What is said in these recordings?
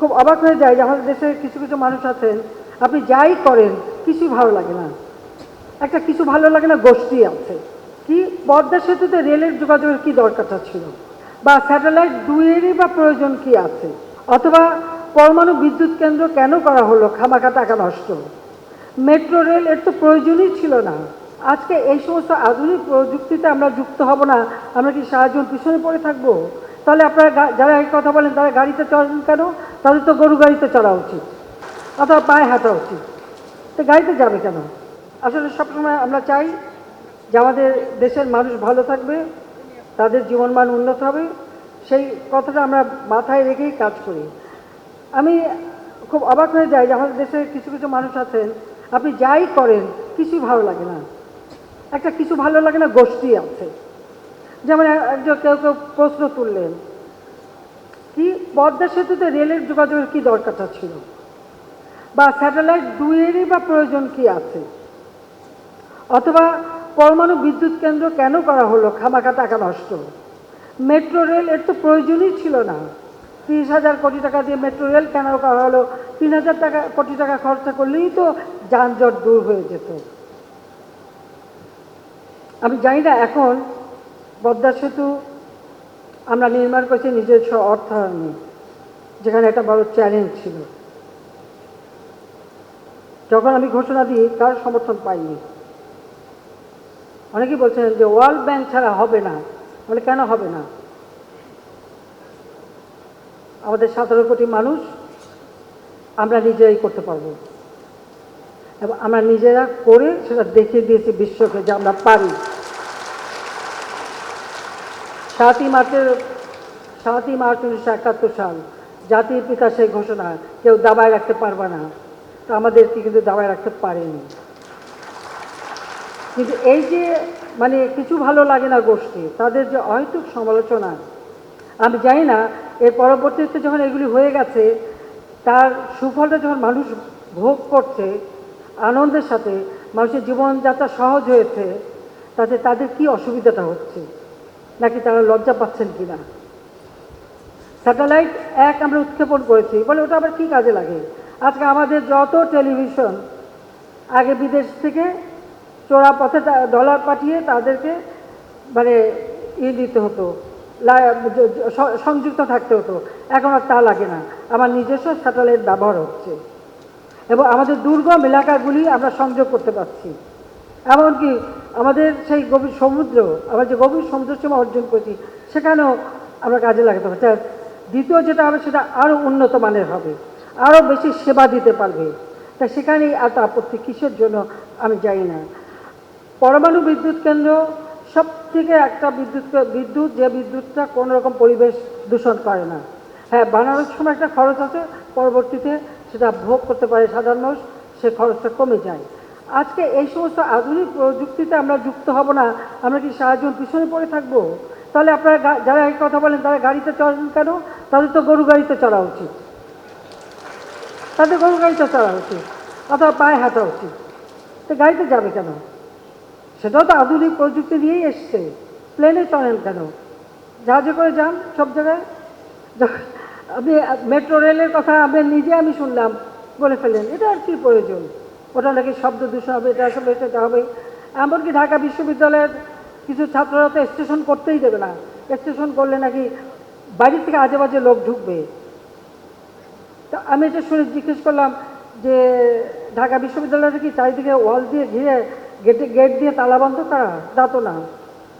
খুব অবাক হয়ে যায় যে আমাদের দেশে কিছু কিছু মানুষ আছেন, আপনি যাই করেন, কিছুই ভালো লাগে না। একটা কিছু ভালো লাগে না, গোষ্ঠী আছে। কি? পদ্মা সেতুতে রেলের যোগাযোগের কি দরকারটা ছিল? বা স্যাটেলাইট দুইয়েরই বা প্রয়োজন কি আছে? অথবা পরমাণু বিদ্যুৎ কেন্দ্র কেন করা হলো, খামাখা টাকা নষ্ট? মেট্রো রেল এর তো প্রয়োজনই ছিল না। আজকে এই সমস্ত আধুনিক প্রযুক্তিতে আমরা যুক্ত হব না, আমরা কি সাহায্য পিছনে পড়ে থাকব? তাহলে আপনারা যারা এই কথা বলেন, তারা গাড়িতে চলেন কেন? তাদের তো গরু গাড়িতে চড়া উচিত। অথবা পায়ে হাঁটা উচিত। তো গাড়িতে যাবে কেন? আসলে সবসময় আমরা চাই যে আমাদের দেশের মানুষ ভালো থাকবে, তাদের জীবনমান উন্নত হবে। সেই কথাটা আমরা মাথায় রেখেই কাজ করি। আমি খুব অবাক হয়ে যাই যে আমাদের দেশে কিছু কিছু মানুষ আছেন, আপনি যাই করেন, কিছুই ভালো লাগে না। একটা কিছু ভালো লাগে না, গোষ্ঠী আছে। যেমন একজন কেউ কেউ প্রশ্ন তুললেন পদ্মা সেতুতে রেলের যোগাযোগের কি দরকারটা ছিল? বা স্যাটেলাইট দুইয়েরই বা প্রয়োজন কি আছে? অথবা পরমাণু বিদ্যুৎ কেন্দ্র কেন করা হলো? খামাখা টাকা নষ্ট। মেট্রো রেল এর তো প্রয়োজনই ছিল না। তিরিশ হাজার কোটি টাকা দিয়ে মেট্রো রেল কেন করা হলো? তিন হাজার টাকা, কোটি টাকা খরচা করলেই তো যানজট দূর হয়ে যেত। আমি জানি না এখন পদ্মা সেতু আমরা নির্মাণ করছি নিজস্ব অর্থায়নে যেখানে একটা বড় চ্যালেঞ্জ ছিল। যখন আমি ঘোষণা দিই, কার সমর্থন পাইনি। অনেকেই বলছেন যে ওয়ার্ল্ড ব্যাংক ছাড়া হবে না। বলে, কেন হবে না? আমাদের সতেরো কোটি মানুষ, আমরা নিজেরাই করতে পারব। এবং আমরা নিজেরা করে সেটা দেখিয়ে দিয়েছি বিশ্বকে যে আমরা পারি। সাতই মার্চের, সাতই মার্চ উনিশশো একাত্তর সাল। জাতির পিতা সেই ঘোষণা কেউ দাবায় রাখতে পারবে না। তা আমাদেরকে কিন্তু দাবায় রাখতে পারেনি। কিন্তু এই যে মানে কিছু ভালো লাগে না গোষ্ঠী, তাদের যে অহেতুক সমালোচনা, আমি জানি না, এর পরবর্তীতে যখন এগুলি হয়ে গেছে, তার সুফলটা যখন মানুষ ভোগ করছে, আনন্দের সাথে, মানুষের জীবনযাত্রা সহজ হয়েছে, তাতে তাদের কি অসুবিধাটা হচ্ছে? নাকি তারা লজ্জা পাচ্ছেন কি না স্যাটেলাইট এক আমরা উৎক্ষেপণ করেছি, বলে ওটা আবার কী কাজে লাগে? আজকে আমাদের যত টেলিভিশন আগে বিদেশ থেকে চোরা পথে ডলার পাঠিয়ে তাদেরকে মানে ই দিতে হতো সংযুক্ত থাকতে হতো। এখন আর তা লাগে না। আমার নিজস্ব স্যাটেলাইট ব্যবহার হচ্ছে। এবং আমাদের দুর্গম এলাকাগুলি আমরা সংযোগ করতে পারছি। এমনকি আমাদের সেই গভীর সমুদ্র, আমরা যে গভীর সমুদ্র সীমা অর্জন করছি, সেখানেও আমরা কাজে লাগাতে পারছি। দ্বিতীয় যেটা হবে, সেটা আরও উন্নত মানের হবে আরও বেশি সেবা দিতে পারবে। তা সেখানেই এত আপত্তি কিসের জন্য আমি জানি না। পরমাণু বিদ্যুৎ কেন্দ্র সব থেকে একটা বিদ্যুৎ বিদ্যুৎ, যে বিদ্যুৎটা কোনো রকম পরিবেশ দূষণ করে না। হ্যাঁ বানানোর সময় একটা খরচ আছে, পরবর্তীতে সেটা ভোগ করতে পারে সাধারণ মানুষ, সে খরচটা কমে যায়। আজকে এই সমস্ত আধুনিক প্রযুক্তিতে আমরা যুক্ত হব না, আমরা কি সাহায্য পিছনে পড়ে থাকব? তাহলে আপনারা যারা এই কথা বলেন, তারা গাড়িতে চলেন কেন? তাদের তো গরু গাড়িতে চড়া উচিত। তাদের গরু গাড়িতে চড়া উচিত। অথবা পায়ে হাঁটা উচিত। তো গাড়িতে যাবে কেন? সেটাও তো আধুনিক প্রযুক্তি দিয়েই এসছে। প্লেনে চলেন কেন? জাহাজে করে যান সব জায়গায়? আপনি মেট্রো রেলের কথা আমি নিজে আমি শুনলাম, বলে ফেলেন এটা আর কি প্রয়োজন? ওটা নাকি শব্দ দূষণ হবে, এটা হবে সেটা হবে? এমনকি ঢাকা বিশ্ববিদ্যালয়ের কিছু ছাত্ররা তো স্টেশন করতেই দেবে না। স্টেশন করলে নাকি বাইরে থেকে আজে বাজে লোক ঢুকবে। তা আমি এটা শুনে জিজ্ঞেস করলাম যে, ঢাকা বিশ্ববিদ্যালয়টা কি চারিদিকে ওয়াল দিয়ে ঘিরে গেটে গেট দিয়ে তালাবন্ধ করা তা? না।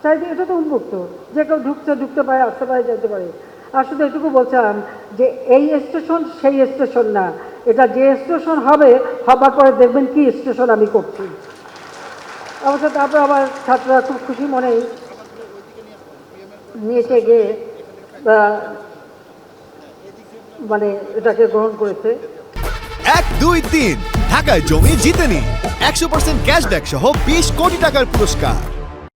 চারিদিকে এটা তো উন্মুক্ত। যে কেউ ঢুকছে, ঢুকতে পারে, আসতে পারে, যেতে পারে। আর শুধু এটুকু বলছিলাম যে, এই স্টেশন সেই স্টেশন না। এটা যে স্টেশন হবে, হবার পরে দেখবেন কি স্টেশন আমি করছি। অবশ্য তারপর আবার ছাত্ররা খুব খুশি মনে নিয়েছে গিয়ে মানে এটাকে গ্রহণ করেছে। এক, দুই, তিন। ঢাকায় জমি জিতেনি। একশো পার্সেন্ট ক্যাশব্যাক সহ বিশ কোটি টাকার পুরস্কার।